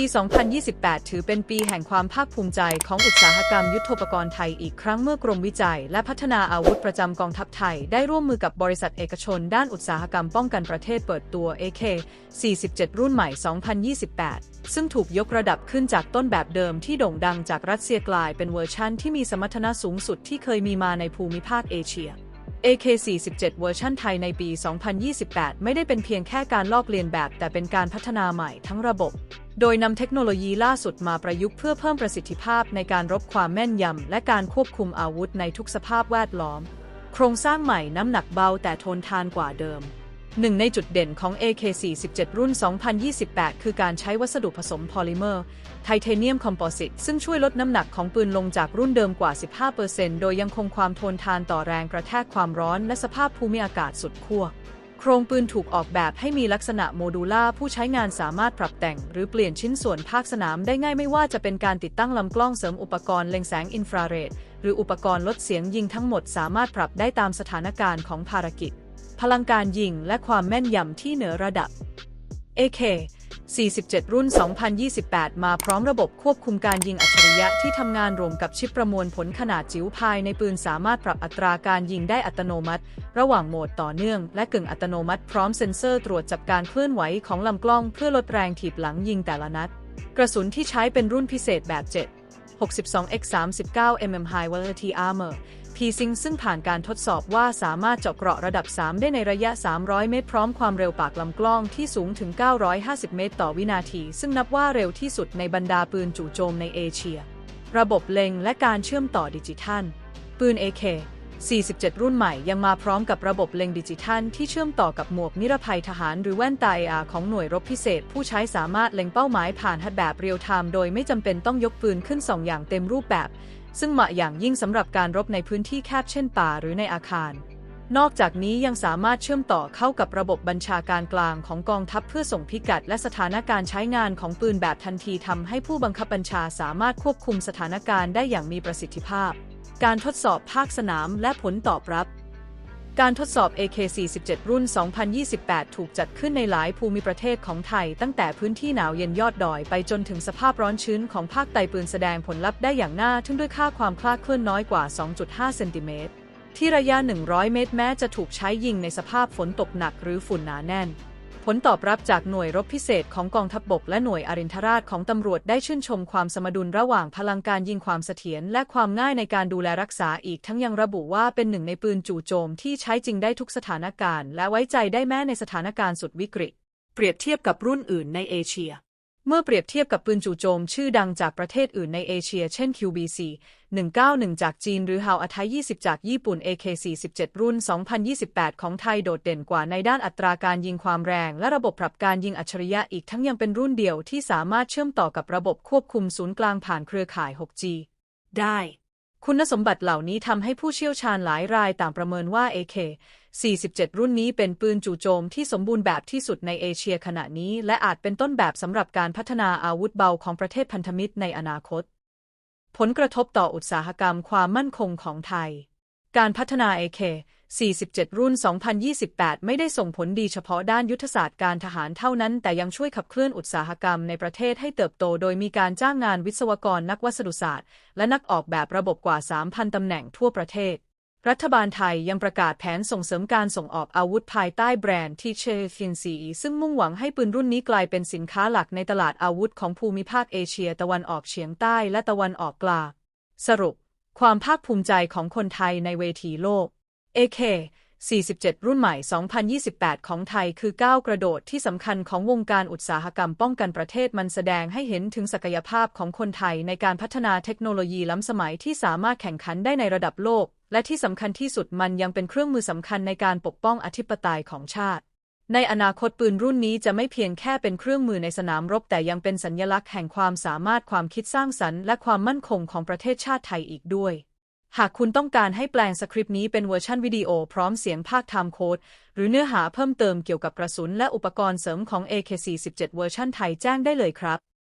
ปี 2028 ถือเป็นปีแห่งความภาคภูมิใจของอุตสาหกรรมยุทโธปกรณ์ไทยอีกครั้งเมื่อกรมวิจัย และพัฒนาอาวุธประจำกองทัพไทย ได้ร่วมมือกับบริษัทเอกชน ด้านอุตสาหกรรมป้องกันประเทศเปิดตัว AK 47 รุ่นใหม่ 2028 ซึ่งถูกยกระดับขึ้นจากต้นแบบเดิมที่โด่งดังจากรัสเซียกลายเป็นเวอร์ชั่นที่มีสมรรถนะสูงสุดที่เคยมีมาในภูมิภาคเอเชีย AK47 เวอร์ชันไทยในปี 2028 ไม่ได้เป็นเพียงแค่การลอกเลียนแบบ แต่เป็นการพัฒนาใหม่ทั้งระบบ โดยนำเทคโนโลยีล่าสุดมาประยุกต์เพื่อเพิ่มประสิทธิภาพในการรบความแม่นยำและการควบคุมอาวุธในทุกสภาพแวดล้อม โครงสร้างใหม่น้ำหนักเบาแต่ทนทานกว่าเดิมหนึ่งในจุดเด่นของ AK47 รุ่น 2028 คือการใช้วัสดุผสมพอลิเมอร์ ไทเทเนียมคอมโพสิตซึ่งช่วยลดน้ำหนักของปืนลงจากรุ่นเดิมกว่า 15%โดยยังคงความทนทานต่อแรงกระแทกความร้อนและสภาพภูมิอากาศสุดขั้ว โครงปืนถูกออกแบบให้มีลักษณะโมดูล่าผู้ใช้งานสามารถปรับแต่ง หรือเปลี่ยนชิ้นส่วนภาคสนามได้ง่ายไม่ว่าจะเป็นการติดตั้งลำกล้องเสริมอุปกรณ์เล็งแสงอินฟราเรด หรืออุปกรณ์ลดเสียงยิงทั้งหมดสามารถปรับได้ตามสถานการณ์ของภารกิจ พลังการยิงและความแม่นยำที่เหนือระดับ AK 47 รุ่น 2028 มาพร้อมระบบควบคุมการยิงอัจฉริยะที่ทำงานรวมกับชิปประมวลผลขนาดจิ๋วภายในปืนสามารถปรับอัตราการยิงได้อัตโนมัติ ระหว่างโหมดต่อเนื่อง และกึ่งอัตโนมัติพร้อมเซ็นเซอร์ตรวจจับการเคลื่อนไหวของลำกล้องเพื่อลดแรงถีบหลังยิงแต่ละนัด กระสุนที่ใช้เป็นรุ่นพิเศษแบบ 7 62x 39 mm High Quality Armor พีซิงซึ่งผ่านการทดสอบว่าสามารถเจาะเกราะระดับ 3 ได้ในระยะ 300 เมตร พร้อมความเร็วปากลำกล้องที่สูงถึง 950 เมตรต่อวินาที ซึ่งนับว่าเร็วที่สุดในบรรดาปืนจู่โจมในเอเชีย ระบบเล็งและการเชื่อมต่อดิจิทัล ปืน AK 47 รุ่นใหม่ยังมาพร้อมกับระบบเล็งดิจิทัล ที่เชื่อมต่อกับหมวกนิรภัยทหารหรือแว่นตา AR ของหน่วยรบพิเศษ ผู้ใช้สามารถเล็งเป้าหมายผ่านฮัดแบบเรียลไทม์โดยไม่จำเป็นต้องยกปืนขึ้นส่องอย่างเต็มรูปแบบ ซึ่งเหมาะอย่างยิ่งสำหรับการรบในพื้นที่แคบเช่นป่าหรือในอาคาร นอกจากนี้ยังสามารถเชื่อมต่อเข้ากับระบบบัญชาการกลางของกองทัพเพื่อส่งพิกัด และสถานการณ์ใช้งานของปืนแบบทันทีทำให้ผู้บังคับบัญชาสามารถควบคุมสถานการณ์ได้อย่างมีประสิทธิภาพ การทดสอบภาคสนามและผลตอบรับ การทดสอบ AK47 รุ่น 2028 ถูกจัดขึ้นในหลายภูมิประเทศของไทย ตั้งแต่พื้นที่หนาวเย็นยอดดอยไปจนถึงสภาพร้อนชื้นของภาคใต้ปืนแสดงผลลัพธ์ได้อย่างน่าทึ่งด้วยค่าความคลาดเคลื่อนน้อยกว่า 2.5 เซนติเมตร ที่ระยะ 100 เมตร แม้จะถูกใช้ยิงในสภาพฝนตกหนักหรือฝุ่นหนาแน่น ผลตอบรับจากหน่วยรบพิเศษของกองทัพบบกและหน่วยอรินทราชของตำรวจได้ชื่นชมความสมดุลระหว่างพลังการยิงความเสถียรและความง่ายในการดูแลรักษาอีกทั้งยังระบุว่าเป็นหนึ่งในปืนจู่โจมที่ใช้จริงได้ทุกสถานการณ์ และไว้ใจได้แม้ในสถานการณ์สุดวิกฤต เปรียบเทียบกับรุ่นอื่นในเอเชีย เมื่อเปรียบเทียบกับปืนจู่โจมชื่อดังจากประเทศอื่นในเอเชีย เช่น QBC 191 จากจีน หรือ HAL อัท20 จากญี่ปุ่น AK47 รุ่น 2028 ของไทยโดดเด่นกว่าในด้านอัตราการยิงความแรง และระบบปรับการยิงอัจฉริยะอีกทั้งยังเป็นรุ่นเดียวที่สามารถเชื่อมต่อกับระบบควบคุมศูนย์กลางผ่านเครือข่าย 6G ได้ คุณสมบัติเหล่านี้ทำให้ผู้เชี่ยวชาญหลายรายต่างประเมินว่า AK 47 รุ่นนี้เป็นปืนจู่โจมที่สมบูรณ์แบบที่สุดในเอเชียขณะนี้ และอาจเป็นต้นแบบสำหรับการพัฒนาอาวุธเบาของประเทศพันธมิตรในอนาคต ผลกระทบต่ออุตสาหกรรมความมั่นคงของไทย การพัฒนา AK 47 รุ่น 2028 ไม่ได้ส่งผลดีเฉพาะด้านยุทธศาสตร์การทหารเท่านั้น แต่ยังช่วยขับเคลื่อนอุตสาหกรรมในประเทศให้เติบโต โดยมีการจ้างงานวิศวกรนักวัสดุศาสตร์ และนักออกแบบระบบกว่า 3,000 ตำแหน่งทั่วประเทศ รัฐบาลไทยยังประกาศแผนส่งเสริมการส่งออกอาวุธภายใต้แบรนด์ที่เชฟินซีซึ่งมุ่งหวังให้ปืนรุ่นนี้กลายเป็นสินค้าหลักในตลาดอาวุธของภูมิภาคเอเชีย ตะวันออกเฉียงใต้และตะวันออกกลางสรุป ความภาคภูมิใจของคนไทยในเวทีโลก AK 47 รุ่นใหม่ 2028 ของไทยคือก้าวกระโดดที่สำคัญของวงการอุตสาหกรรมป้องกันประเทศมันแสดงให้เห็นถึงศักยภาพของคนไทยในการพัฒนาเทคโนโลยีล้ำสมัยที่สามารถแข่งขันได้ในระดับโลก และที่สำคัญที่สุดมันยังเป็นเครื่องมือสำคัญในการปกป้องอธิปไตยของชาติ ในอนาคตปืนรุ่นนี้จะไม่เพียงแค่เป็นเครื่องมือในสนามรบ แต่ยังเป็นสัญลักษณ์แห่งความสามารถความคิดสร้างสรรค์และความมั่นคงของประเทศชาติไทยอีกด้วย หากคุณต้องการให้แปลงสคริปต์นี้เป็นเวอร์ชันวิดีโอพร้อมเสียงภาคไทม์โค้ดหรือเนื้อหาเพิ่มเติมเกี่ยวกับกระสุนและอุปกรณ์เสริมของ AK47 เวอร์ชันไทยแจ้งได้เลยครับ